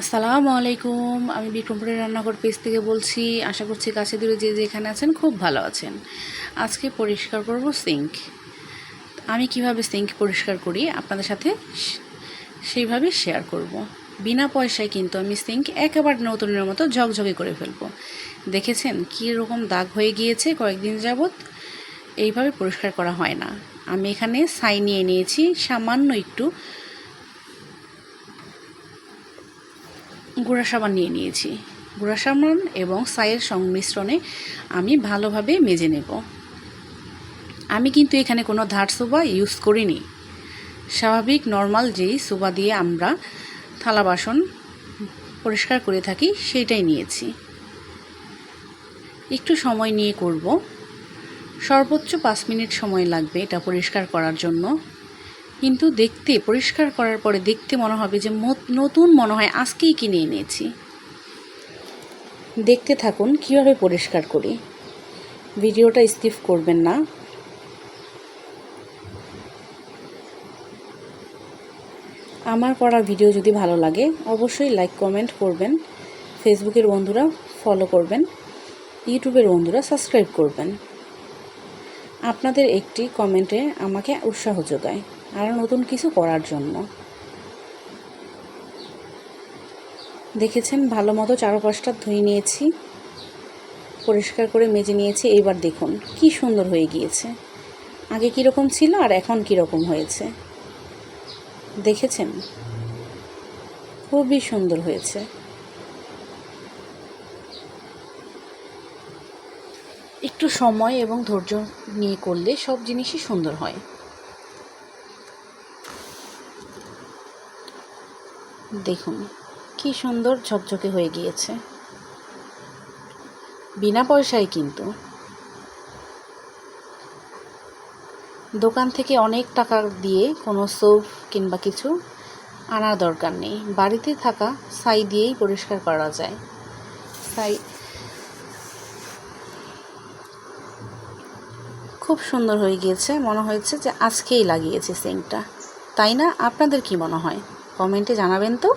আসসালামু আলাইকুম। আমি বিক্রমপুরের রান্নাঘর পেজ থেকে বলছি, আশা করছি কাছে দূরে যে যেখানে আছেন খুব ভালো আছেন। আজকে পরিষ্কার করব সিঙ্ক। আমি কীভাবে সিঙ্ক পরিষ্কার করি আপনাদের সাথে সেইভাবে শেয়ার করব। বিনা পয়সায় কিন্তু আমি সিঙ্ক একেবারে নতুনের মতো ঝকঝকে করে ফেলব। দেখেছেন কী রকম দাগ হয়ে গিয়েছে কয়েকদিন যাবৎ? এইভাবে পরিষ্কার করা হয় না। আমি এখানে ছাই নিয়ে নিয়েছি সামান্য একটু গুঁড়া সাবান নিয়ে নিয়েছি। গুঁড়া সাবান এবং ছাইয়ের সংমিশ্রণে আমি ভালোভাবে মেজে নেব। আমি কিন্তু এখানে কোনো ধার সোবা ইউজ করিনি। স্বাভাবিক নর্মাল যেই সোবা দিয়ে আমরা থালা বাসন পরিষ্কার করে থাকি, সেইটাই নিয়েছি। একটু সময় নিয়ে করব। সর্বোচ্চ পাঁচ মিনিট সময় লাগবে এটা পরিষ্কার করার জন্য। কিন্তু দেখতে, পরিষ্কার করার পরে দেখতে মনে হবে যে নতুন মনে হয়, আজকেই কিনে এনেছি। দেখতে থাকুন, কীভাবে পরিষ্কার করি। ভিডিওটা স্কিপ করবেন না। আমার করা ভিডিও যদি ভালো লাগে, অবশ্যই লাইক, কমেন্ট করবেন। ফেসবুকের বন্ধুরা ফলো করবেন। ইউটিউবের বন্ধুরা সাবস্ক্রাইব করবেন। আপনাদের একটি কমেন্টে আমাকে উৎসাহ যোগায়। আরও নতুন কিছু করার জন্য। দেখেছেন, ভালো মতো চারপাশটা ধুয়ে নিয়েছি, পরিষ্কার করে মেজে নিয়েছি। এইবার দেখুন, কি সুন্দর হয়ে গিয়েছে। আগে কীরকম ছিল আর এখন কীরকম হয়েছে। দেখেছেন? খুবই সুন্দর হয়েছে। একটু সময় এবং ধৈর্য নিয়ে করলে সব জিনিসই সুন্দর হয়। দেখুন, কি সুন্দর ঝকঝকে হয়ে গিয়েছে। বিনা পয়সায় কিন্তু। দোকান থেকে অনেক টাকা দিয়ে কোনো সোপ কিংবা কিছু আনার দরকার নেই। বাড়িতে থাকা ছাই দিয়েই পরিষ্কার করা যায়। ছাই খুব সুন্দর হয়ে গিয়েছে। মনে হয়েছে যে আজকেই লাগিয়েছে সিঙ্কটা তাই না? আপনাদের কি মনে হয়? কমেন্টে জানাবেন তো।